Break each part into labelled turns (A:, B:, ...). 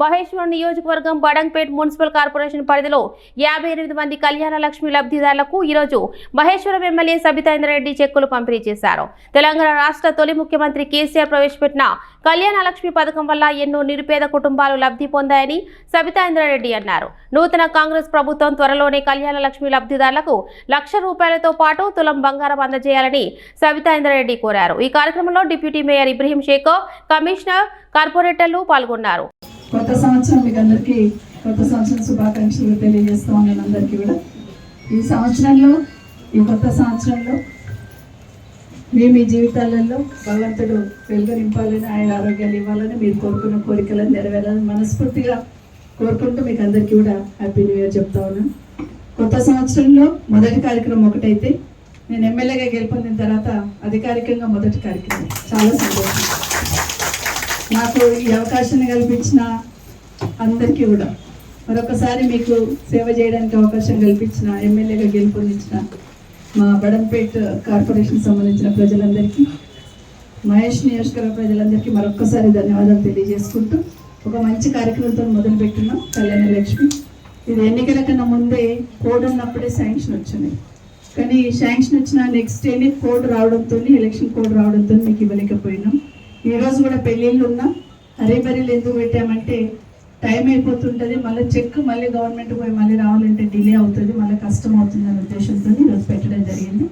A: మహేశ్వరం నియోజకవర్గం Badangpet municipal corporation పరిధిలో యాభై ఎనిమిది మంది కళ్యాణ లక్ష్మి లబ్ధిదారులకు ఈరోజు మహేశ్వరం ఎమ్మెల్యే సబితాంద్ర రెడ్డి చెక్కులు పంపిణీ చేశారు. తెలంగాణ రాష్ట్ర తొలి ముఖ్యమంత్రి కేసీఆర్ ప్రవేశపెట్టిన కళ్యాణ లక్ష్మి పథకం వల్ల ఎన్నో నిరుపేద కుటుంబాలు లబ్ధి పొందాయని సబితాంద్రారెడ్డి అన్నారు. నూతన కాంగ్రెస్ ప్రభుత్వం త్వరలోనే కళ్యాణ లక్ష్మి లబ్ధిదారులకు లక్ష రూపాయలతో పాటు తులం బంగారం అందజేయాలని సబితాంద్రారెడ్డి కోరారు. ఈ కార్యక్రమంలో deputy mayor Ibrahim Shaik commissioner కార్పొరేటర్లు పాల్గొన్నారు.
B: కొత్త సంవత్సరం మీకు అందరికీ కొత్త సంవత్సరం శుభాకాంక్షలు తెలియజేస్తూ ఉన్నాను అందరికీ కూడా. ఈ సంవత్సరంలో ఈ కొత్త సంవత్సరంలో మీ మీ జీవితాలలో భగవంతుడు వెలుగు నింపాలని ఆయన ఆరోగ్యాలు ఇవ్వాలని మీరు కోరుకున్న కోరికలను నెరవేరాలని మనస్ఫూర్తిగా కోరుకుంటూ మీకు అందరికీ కూడా హ్యాపీ న్యూ ఇయర్ చెప్తా ఉన్నాను. కొత్త సంవత్సరంలో మొదటి కార్యక్రమం ఒకటైతే నేను ఎమ్మెల్యేగా గెలుపొందిన తర్వాత అధికారికంగా మొదటి కార్యక్రమం. చాలా సంతోషం. నాకు ఈ అవకాశాన్ని కల్పించిన అందరికీ కూడా మరొకసారి మీకు సేవ చేయడానికి అవకాశం కల్పించిన ఎమ్మెల్యేగా గెలుపొందించిన మా బడంపేట్ కార్పొరేషన్ సంబంధించిన ప్రజలందరికీ మహేష్ నియోజకవర్గ ప్రజలందరికీ మరొక్కసారి ధన్యవాదాలు తెలియజేసుకుంటూ ఒక మంచి కార్యక్రమంతో మొదలుపెట్టున్నాం కళ్యాణ లక్ష్మి. ఇది ఎన్నికల కన్నా ముందే కోడ్ ఉన్నప్పుడే శాంక్షన్ వచ్చింది. కానీ శాంక్షన్ వచ్చిన నెక్స్ట్ డేనే కోడ్ రావడంతో ఎలక్షన్ కోడ్ రావడంతో మీకు ఇవ్వలేకపోయినాం. ఈరోజు కూడా పెళ్ళిళ్ళు ఉన్నా హరీబరీలు ఎందుకు పెట్టామంటే టైం అయిపోతుంటుంది మళ్ళీ చెక్ మళ్ళీ గవర్నమెంట్ పోయి మళ్ళీ రావాలంటే డిలే అవుతుంది మళ్ళీ కష్టం అవుతుంది అనే ఉద్దేశంతో ఈరోజు పెట్టడం జరిగింది.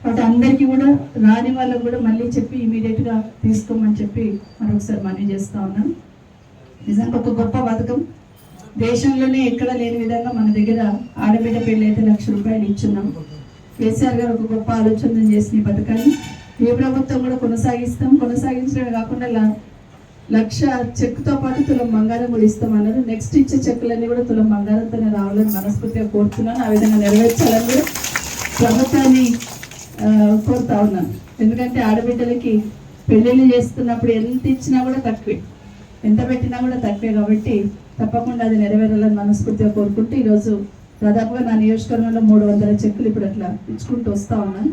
B: కాబట్టి అందరికీ కూడా రాని వాళ్ళకు కూడా మళ్ళీ చెప్పి ఇమీడియట్గా తీసుకోమని చెప్పి మరొకసారి మనవి చేస్తూ ఉన్నాను. నిజంగా ఒక గొప్ప పథకం దేశంలోనే ఎక్కడ లేని విధంగా మన దగ్గర ఆడబిడ్డ పెళ్ళి అయితే లక్ష రూపాయలు ఇచ్చున్నాం. కేసీఆర్ గారు ఒక గొప్ప ఆలోచన చేసిన ఈ పథకాన్ని ఈ ప్రభుత్వం కూడా కొనసాగిస్తాం. కొనసాగించడమే కాకుండా లక్ష చెక్కుతో పాటు తులం బంగారం కూడా ఇస్తామన్నారు. నెక్స్ట్ ఇచ్చే చెక్కులన్నీ కూడా తులం బంగారంతోనే రావాలని మనస్ఫూర్తిగా కోరుతున్నాను. ఆ విధంగా నెరవేర్చాలని కూడా ప్రభుత్వాన్ని కోరుతా ఉన్నాను. ఎందుకంటే ఆడబిడ్డలకి పెళ్ళిళ్ళు చేస్తున్నప్పుడు ఎంత ఇచ్చినా కూడా తక్కువే. ఎంత పెట్టినా కూడా తక్కువే కాబట్టి తప్పకుండా అది నెరవేరాలని మనస్ఫూర్తిగా కోరుకుంటూ ఈరోజు దాదాపుగా నా నియోజకవర్గంలో మూడు వందల చెక్కులు ఇప్పుడు అట్లా ఇచ్చుకుంటూ వస్తా ఉన్నాను.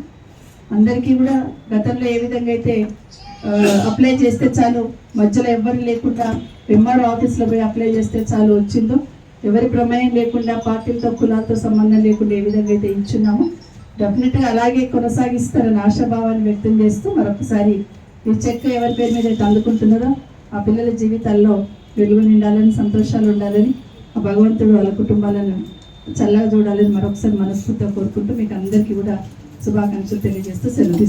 B: అందరికీ కూడా గతంలో ఏ విధంగా అయితే అప్లై చేస్తే చాలు మధ్యలో ఎవరు లేకుండా ఎంఆర్ఓ ఆఫీస్లో పోయి అప్లై చేస్తే చాలు వచ్చిందో ఎవరి ప్రమేయం లేకుండా పార్టీలతో కులాలతో సంబంధం లేకుండా ఏ విధంగా అయితే ఇచ్చున్నామో డెఫినెట్గా అలాగే కొనసాగిస్తారని ఆశాభావాన్ని వ్యక్తం చేస్తూ మరొకసారి ఈ చెక్ ఎవరి పేరు మీద అయితే అందుకుంటున్నారో ఆ పిల్లల జీవితాల్లో వెలుగు నిండాలని సంతోషాలు ఉండాలని ఆ భగవంతుడు వాళ్ళ కుటుంబాలను చల్లగా చూడాలని మరొకసారి మనస్ఫూర్తిగా కోరుకుంటూ మీకు అందరికీ కూడా శుభాకాంక్షలు తెలియజేస్తూ సెలవు